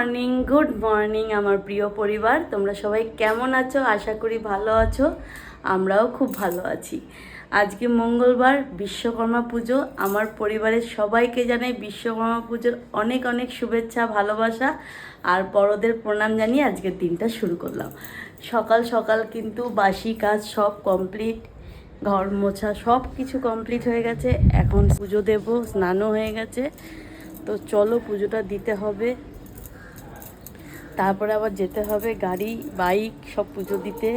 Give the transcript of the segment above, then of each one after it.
Morning good morning আমার প্রিয় পরিবার। তোমরা সবাই কেমন আছো? আশা করি ভালো আছো। আমরাও খুব ভালো আছি। আজকে মঙ্গলবার, বিশ্বকর্মা পুজো। আমার পরিবারের সবাইকে জানাই বিশ্বকর্মা পুজোর অনেক অনেক শুভেচ্ছা, ভালোবাসা। আর বড়দের প্রণাম জানিয়ে আজকের দিনটা শুরু করলাম। সকাল সকাল কিন্তু বাসি কাজ সব কমপ্লিট ঘর মোছা সব কিছু কমপ্লিট হয়ে গেছে। এখন পুজো দেব, স্নানও হয়ে গেছে। তো চলো পুজোটা দিতে হবে। তারপরে আবার যেতে হবে গাড়ি, বাইক, সব পুজো দিতে।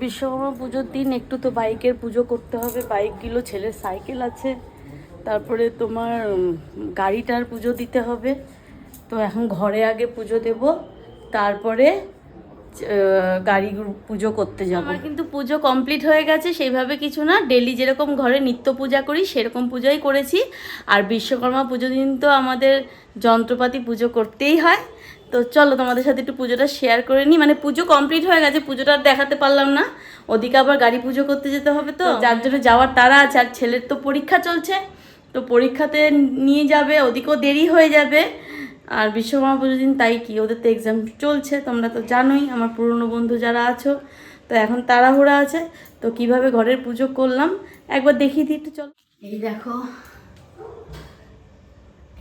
বিশ্বকর্মা পুজোর দিন একটু তো বাইকের পুজো করতে হবে, বাইকগুলো ছেলের সাইকেল আছে। তারপরে তোমার গাড়িটার পুজো দিতে হবে। তো এখন ঘরে আগে পুজো দেব, তারপরে গাড়ি পুজো করতে যাব। আমার কিন্তু পুজো কমপ্লিট হয়ে গেছে সেইভাবে কিছু না ডেলি যেরকম ঘরে নিত্য পূজা করি সেরকম পুজোই করেছি। আর বিশ্বকর্মা পুজো দিন তো আমাদের যন্ত্রপাতি পুজো করতেই হয়। তো চলো তোমাদের সাথে একটু পুজোটা শেয়ার করে নিই। মানে পুজো কমপ্লিট হয়ে গেছে পুজোটা দেখাতে পারলাম না। ওদিকে আবার গাড়ি পুজো করতে যেতে হবে তো যার জন্য যাওয়ার তারা আছে। আর ছেলের তো পরীক্ষা চলছে তো পরীক্ষাতে নিয়ে যাবে ওদিকেও দেরি হয়ে যাবে। আর বিশ্বকর্মা পুজোর দিন তাই কি? ওদের তো এক্সাম চলছে, তোমরা তো জানোই, আমার পুরনো বন্ধু যারা আছো, তো এখন তাড়াহুড়া আছে, তো কীভাবে ঘরের পুজো করলাম, একবার দেখিয়ে দিই একটু, চলো। এই দেখো,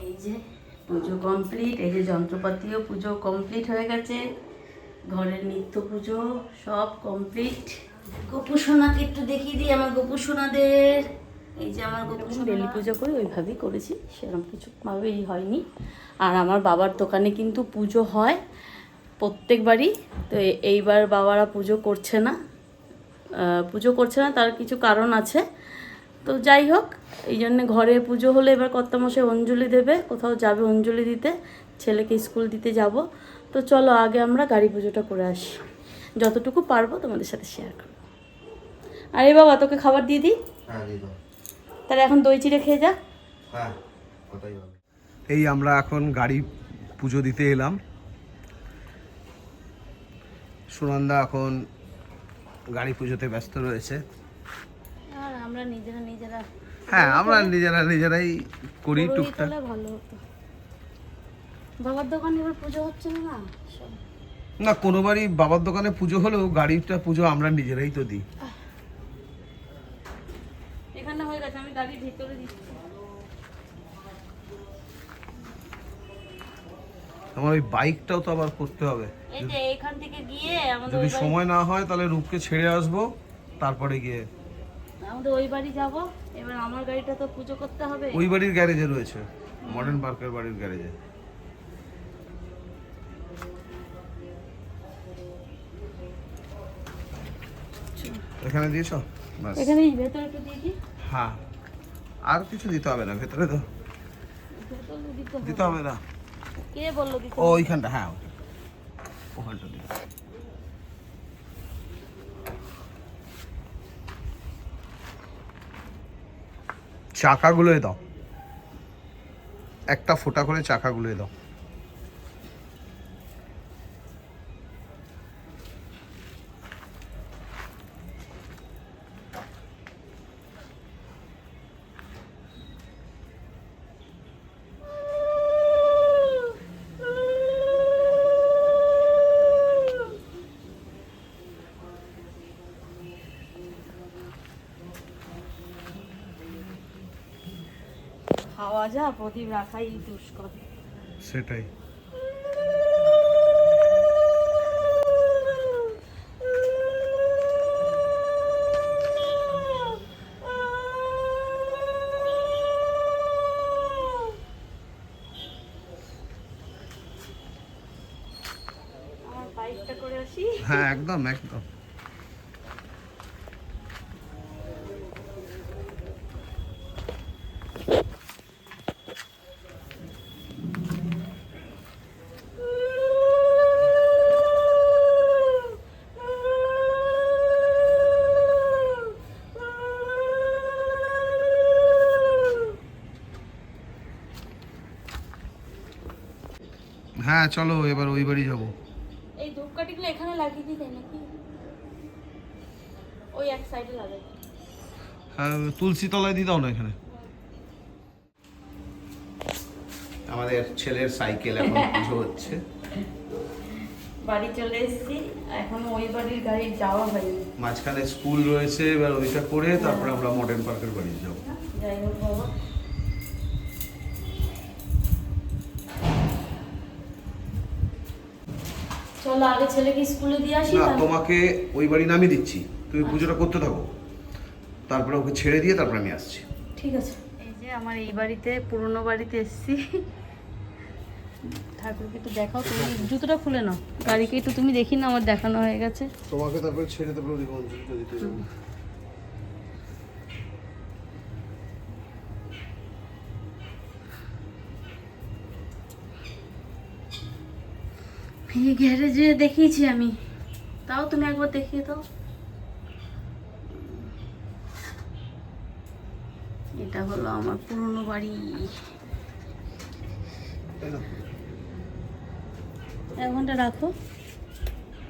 এই যে পুজো কমপ্লিট এই যে যন্ত্রপাতিও পুজো কমপ্লিট হয়ে গেছে, ঘরের নিত্য পুজো সব কমপ্লিট গোপুসোনাকে একটু দেখিয়ে দিই, আমার গোপুসোনাদের এই যে আমার ডেলি পুজো করি ওইভাবেই করেছি সেরকম কিছু ভাবেই হয়নি। আর আমার বাবার দোকানে কিন্তু পুজো হয় প্রত্যেকবারই তো এইবার বাবারা পুজো করছে না। পুজো করছে না তার কিছু কারণ আছে। তো যাই হোক এই জন্যে ঘরে পুজো হলে এবার কর্তামশাই অঞ্জলি দেবে কোথাও যাবে অঞ্জলি দিতে ছেলেকে স্কুল দিতে যাব। তো চলো আগে আমরা গাড়ি পুজোটা করে আসি। যতটুকু পারব তোমাদের সাথে শেয়ার করব। আরে বাবা তোকে খাবার দিয়ে দিই? হ্যাঁ তাহলে এখন দই চিড়ে খেয়ে যা। হ্যাঁ এই আমরা এখন গাড়ি পুজো দিতে এলাম। সুনন্দা এখন গাড়ি পুজোতে ব্যস্ত রয়েছে। আমরা নিজেরা নিজেরা হ্যাঁ আমরা নিজেরা নিজেরাই করি টুকটাক। ভালো হতো। বাবার দোকানে এবার পুজো হচ্ছে না। না? কোনোবারই বাবার দোকানে পুজো হলেও গাড়িটা পুজো আমরা নিজেরাই তো দিই। এখানে হয়ে গেছে আমি গাড়ির ভিতরে দিচ্ছি। আমার ওই বাইকটাও তো আবার করতে হবে। এই যে এখান থেকে গিয়ে আমাদের যদি সময় না হয় তাহলে রূপকে ছেড়ে আসব তারপরে গিয়ে। আমাদের ওই বাড়ি যাব এবার আমার গাড়িটা তো পুজো করতে হবে। ওই বাড়ির গ্যারেজে রয়েছে মডার্ন পার্কের বাড়ির গ্যারেজে। এখানে দিয়েছ? এখানে এই ভেতরে একটু দিয়ে হ্যাঁ। আর কিছু দিতে হবে না ভেতরে তো। দিতে হবে। না। কে বলল দিতে ও ওইখানটা হ্যাঁ ওখানটা দিতে হবে। চাকাগুলোয় দাও। একটা ফোঁটা করে চাকাগুলোয় দাও। খাওয়া যা প্রদীপ রাখাই দুষ্কর। সেটাই। আমার বাইকটা করে আসি? হ্যাঁ একদম একদম। হ্যাঁ চলো এবার ওই বাড়ি যাব। এই ধূপকাঠিগুলো এখানে লাগিয়ে দিই তাই নাকি? ওই এক সাইডে লাগাই। হ্যাঁ তুলসী তলায় দিয়ে দাও না এখানে। আমাদের ছেলের সাইকেল এখন পুজো হচ্ছে। বাড়ি চলে এসেছি। এখন ওই বাড়ির গাড়ি যাওয়া হয়নি। মাঝখানে স্কুল রয়েছে এবার ওইটা করে তারপরে আমরা মডার্ন পার্কের বাড়ি যাব। যাই হোক বাবা। চলো আগে ছেলেকে স্কুলে দিয়ে আসি না তোমাকে ওই বাড়ি নামিয়ে দিচ্ছি। তুমি পুজোটা করতে থাকো। তারপরে ওকে ছেড়ে দিয়ে তারপরে আমি আসছি। ঠিক আছে। এই যে আমার এই বাড়িতে পুরনো বাড়িতে এসেছি। ঠাকুরকে একটু দেখাও তুমি জুতোটা খুলে নাও। গাড়িকে একটু তুমি দেখি না আমার দেখানো হয়ে গেছে। তোমাকে তারপরে ছেড়ে তারপরে দিতে এই গ্যারেজে দেখিয়েছি আমি, তাও তুমি একবার দেখিয়ে দাও। এটা হলো আমার পুরনো বাড়ি। এক ঘণ্টা রাখো।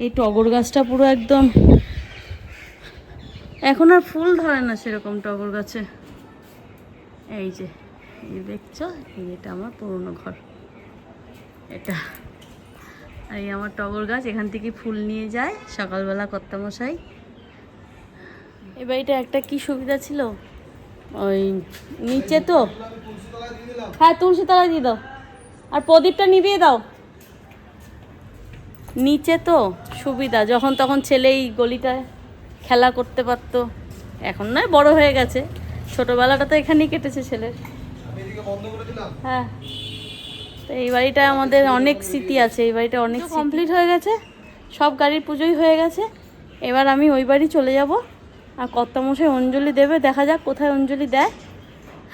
এই টগর গাছটা পুরো একদম, এখন আর ফুল ধরে না সেরকম টগর গাছে। এই যে, এই দেখছ? এটা আমার পুরনো ঘর। এটা আর এই আমার টগর গাছ এখান থেকে ফুল নিয়ে যায় সকালবেলা কর্তামশাই। এই বাড়িটা একটা কি সুবিধা ছিল? ওই নিচে তো। হ্যাঁ তুলসী তলা দিয়ে দাও। আর প্রদীপটা নিভিয়ে দাও। নিচে তো সুবিধা যখন তখন ছেলে এই গলিটায় খেলা করতে পারতো। এখন নয় বড় হয়ে গেছে। ছোটবেলাটা তো এখানেই কেটেছে ছেলের। আমি এদিকে বন্ধ করে দিলাম। হ্যাঁ। তো এই বাড়িটা আমাদের অনেক স্মৃতি আছে এই বাড়িটা অনেক কমপ্লিট হয়ে গেছে? সব গাড়ির পুজোই হয়ে গেছে। এবার আমি ওই বাড়ি চলে যাব। আর কর্তামশাই অঞ্জলি দেবে দেখা যাক কোথায় অঞ্জলি দেয়।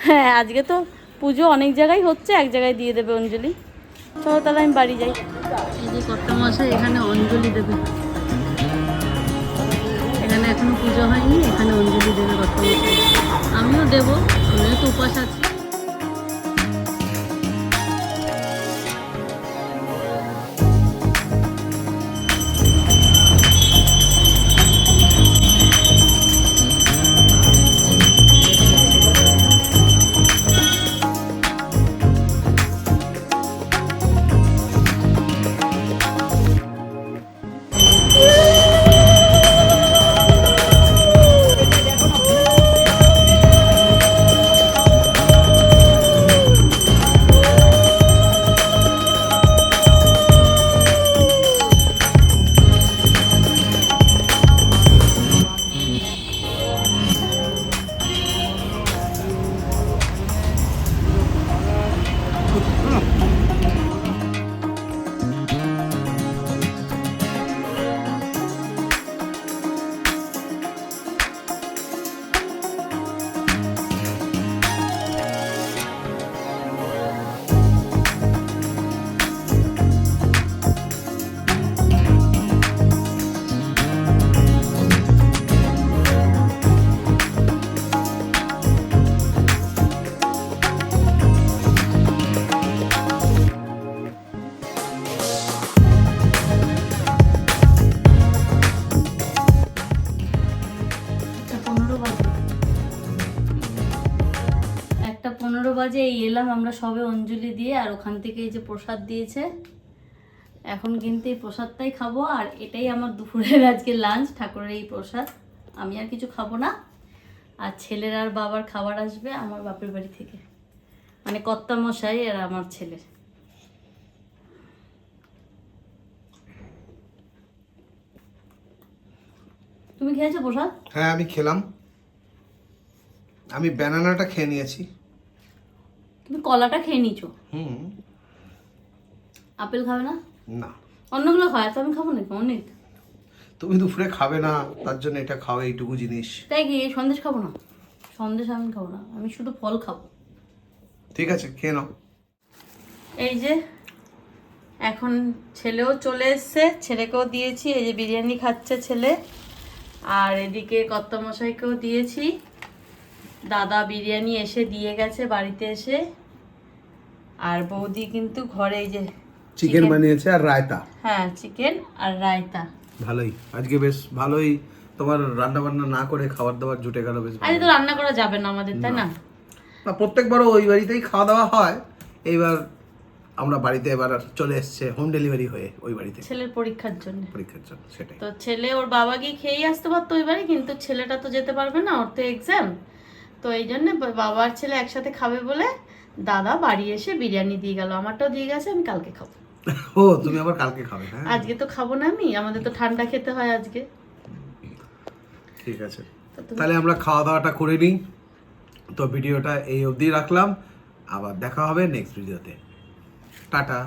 হ্যাঁ আজকে তো পুজো অনেক জায়গায় হচ্ছে এক জায়গায় দিয়ে দেবে অঞ্জলি। চলো তাহলে আমি বাড়ি যাই। এই যে কর্তামশাই এখানে অঞ্জলি দেবে। এখানে এখনও পুজো হয়নি এখানে অঞ্জলি দেবে কর্তামশাই। আমিও দেবো আমিও তো উপাস আছি। বাজে এলাম আমরা সবে অঞ্জলি দিয়ে আর ওখান থেকে এই যে প্রসাদ দিয়েছে। এখন কিন্তু এই প্রসাদটাই খাব আর এটাই আমার দুপুরের আজকে লাঞ্চ ঠাকুরের এই প্রসাদ। আমি আর কিছু খাব না। আর ছেলের আর বাবার খাবার আসবে আমার বাপের বাড়ি থেকে। মানে কর্তা মশাই আর আমার ছেলের। তুমি খেয়েছো প্রসাদ? হ্যাঁ আমি খেলাম। আমি ব্যানানাটা খেয়ে নিয়েছি। তুমি কলাটা খেয়ে নিছো? হুম। আপেল খাবে না? না। অন্যগুলো খায় তো আমি খাব নাকি? অনেক। তুমি দুপুরে খাবে না তার জন্য এটা খাও এইটুকু জিনিস। তাই কি সন্দেশ খাব না? সন্দেশ আমি খাব না আমি শুধু ফল খাব। ঠিক আছে খেয়ে নাও। এই যে এখন ছেলেও চলে এসছে ছেলেকেও দিয়েছি এই যে বিরিয়ানি খাচ্ছে ছেলে। আর এদিকে কর্তামশাইকেও দিয়েছি। দাদা বিরিয়ানি এসে দিয়ে গেছে বাড়িতে এসে। আর বৌদি কিন্তু ঘরে এই যে চিকেন বানিয়েছে আর রায়তা। হ্যাঁ চিকেন আর রায়তা। ভালোই। আজকে বেশ ভালোই তোমার রান্না বান্না না করে খাবার দাবার জুটে গেল বেশ আজকে তো রান্না করা যাবে না আমাদের তাই না। না? প্রত্যেকবারও ওই বাড়িতেই খাওয়া দাওয়া হয়। এইবার আমরা বাড়িতে এবার চলে এসছে হোম ডেলিভারি হয়ে ওই বাড়িতে। ছেলের পরীক্ষার জন্য। পরীক্ষার জন্য সেটাই। তো ছেলে ওর বাবা গিয়ে খেয়েই আসতে পারতো ওই বাড়ি কিন্তু ছেলেটা তো যেতে পারবে না ওর তো এক্সাম তো এই জন্য বাবার ছেলে একসাথে খাবে বলে দাদা বাড়ি এসে বিরিয়ানি দিয়ে গেল। আমারটাও দিয়ে গেছে আমি কালকে খাব। ও তুমি আবার কালকে খাবে হ্যাঁ? আজকে তো খাব না আমি আমাদের তো ঠান্ডা খেতে হয় আজকে। ঠিক আছে। তাহলে আমরা খাওয়া দাওয়াটা করে নিই। তো ভিডিওটা এই অবধি রাখলাম। আবার দেখা হবে নেক্সট ভিডিওতে টাটা।